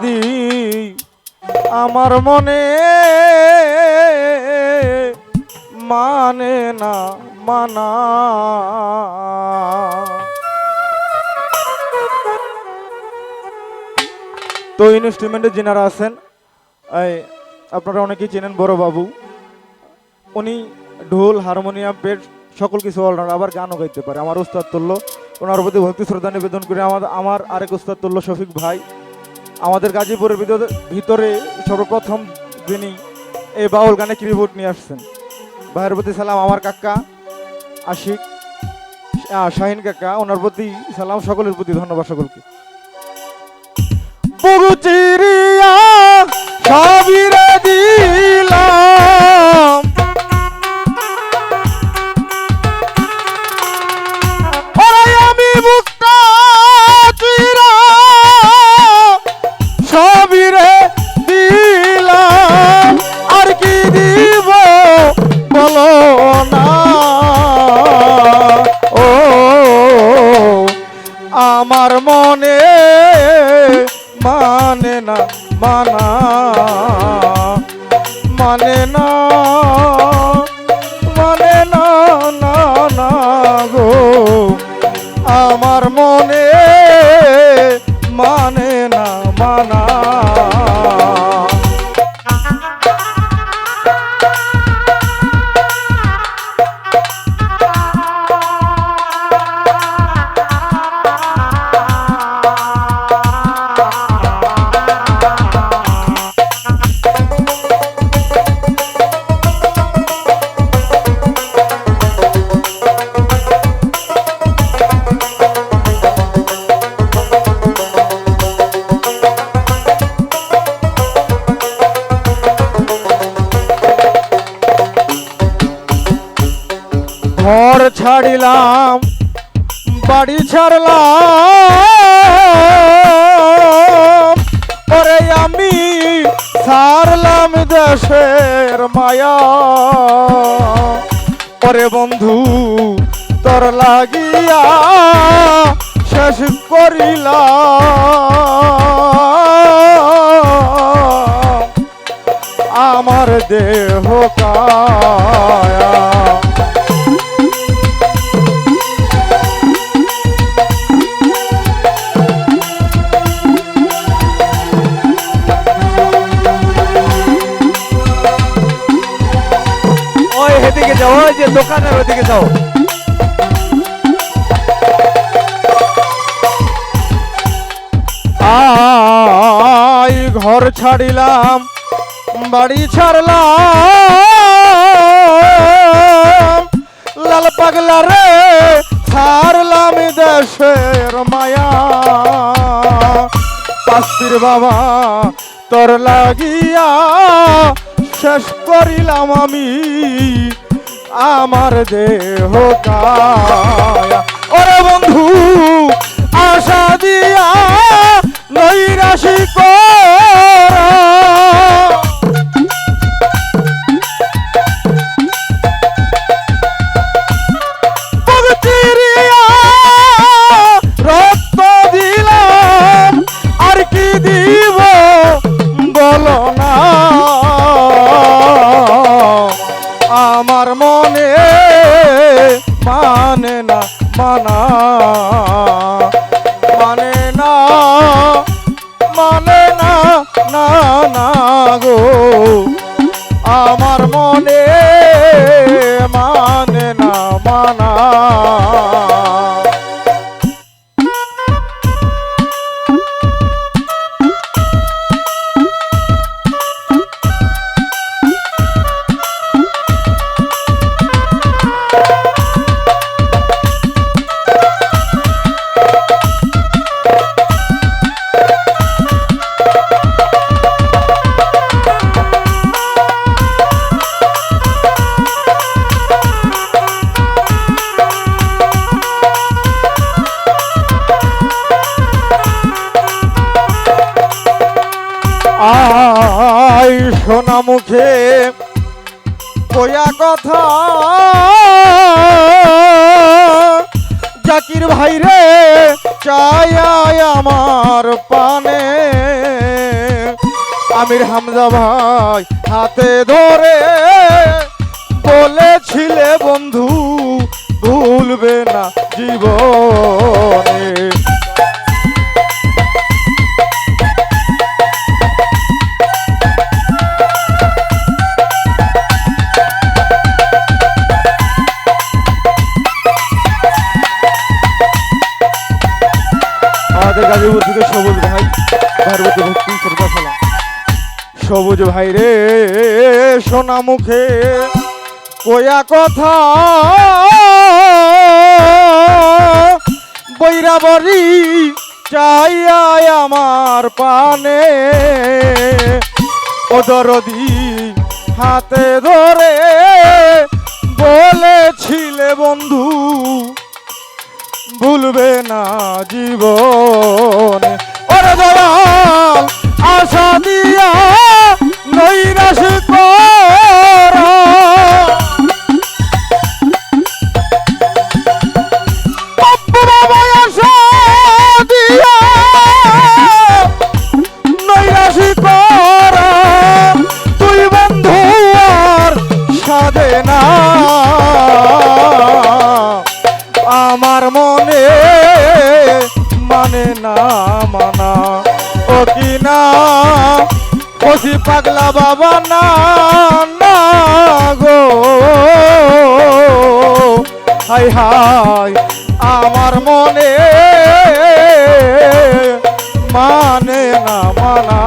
দরদি আমার মনে মানে না মানা। তো ইনস্ট্রুমেন্টে যিনারা আছেন আপনারা অনেকেই চেনেন বড় বাবু। উনি ঢোল, হারমোনিয়াম পেট সকল কিছু অলরাউন্ডার আবার গানও গাইতে পারে। আমার উস্তাদ তুল্য, ওনার প্রতি ভক্তি শ্রদ্ধা নিবেদন করে আমার আমার আরেক উস্তাদ তুল্য শফিক ভাই আমাদের গাজীপুরের ভিতরে- সর্বপ্রথম যিনি এই বাউল গানে কিবোর্ড নিয়ে আসছেন। ভাইয়ের প্রতি সালাম, আমার কাকা আশিক শাহিন কাকা, ওনার প্রতি সালাম, সকলের প্রতি ধন্যবাদ সকলকে। সবিরে আমার মনে ঘর ছাড়িলাম, বাড়ি ছাড়লাম। পরে আমি ছাড়লাম দেশের মায়া। পরে বন্ধু তোর লাগিয়া শেষ করিলাম। আমার দেহ যে দোকানের ওইদিকে যাও। আই ঘর ছাড়িলাম, বাড়ি ছাড়লাম। লাল পাগলা রে, ছাড়লাম দেশের মায়া। পাস্তির বাবা, তোর লাগিয়া শেষ করিলাম আমি। আমার দেহ কায়া। ওরে বন্ধু সোনা মুখে কয়া কথা। জাকির ভাই রে, চাই আমার পানে। আমির হামজা ভাই হাতে ধরে বলেছিলে, বন্ধু, ভুলবে না জীবনে। থেকে সবুজ ভাই প্রতি ভক্তি শ্রদ্ধা সবুজ ভাই রে, সোনা মুখে কয়া কথা। বৈরাবরী চাইয়া আমার পানে ওদরদি হাতে ধরে বলেছিলে বন্ধু ভুলবে না জীবনে। ওরে দয়াল আশা দিয়া কি না কষি পাগলা বাবা, না না গো। হাই হাই, আমার মনে মানে না, মানা।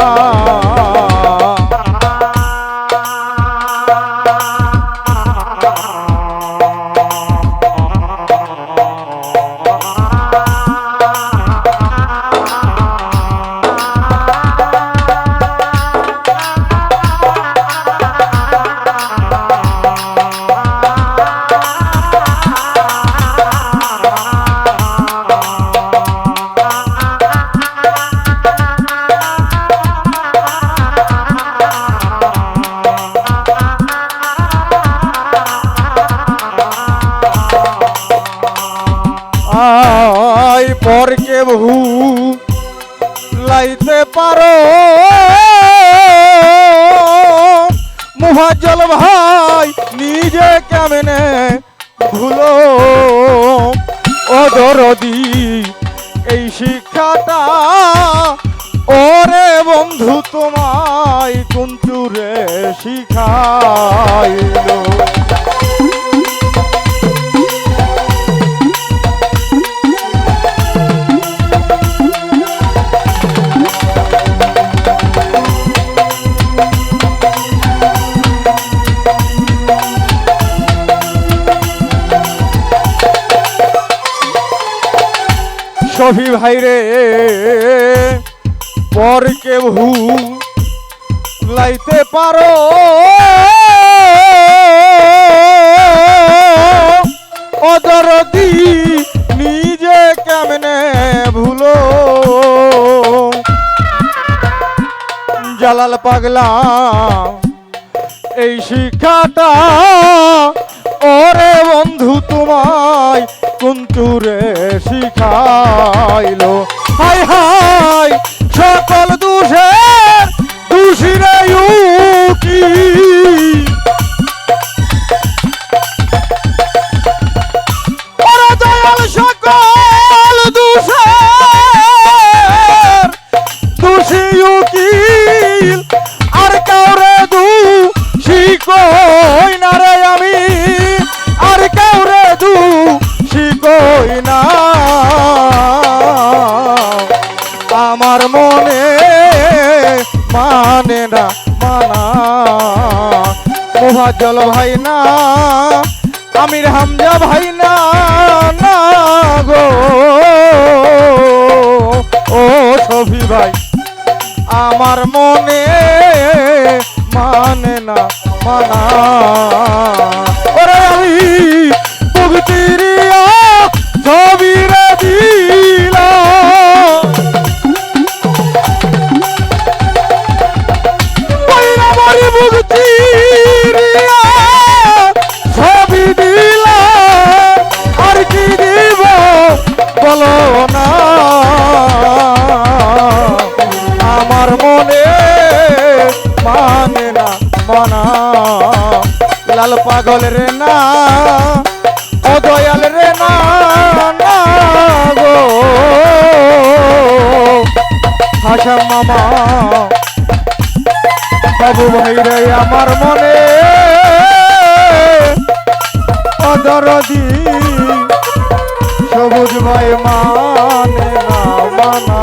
মুহাজ্জল ভাই নিজে কেমনে ভুলো? ও দরদি এই শিক্ষাটা ওরে বন্ধু তোমায় কুন্তুরে শিখাইলো। শফি ভাই রে, পর কেহু লাইতে পারো। অদরদি নিজে কেমনে ভুলো। জালাল পাগলা, এই শিক্ষাটা ওরে বন্ধু তোমায় কুন্তুরে শিখাইলো। হাই হাই সকল দোষের দোষীরে আমার মনে মানে না মানা। মোহাজল ভাই না, আমির হামজা ভাই না না গো। ও সফি ভাই, আমার মনে মানে না মানা। ভাষা মামা। বাবু ভাই রে আমার মনে অদরদি সবুজ ভাই মানে না মানা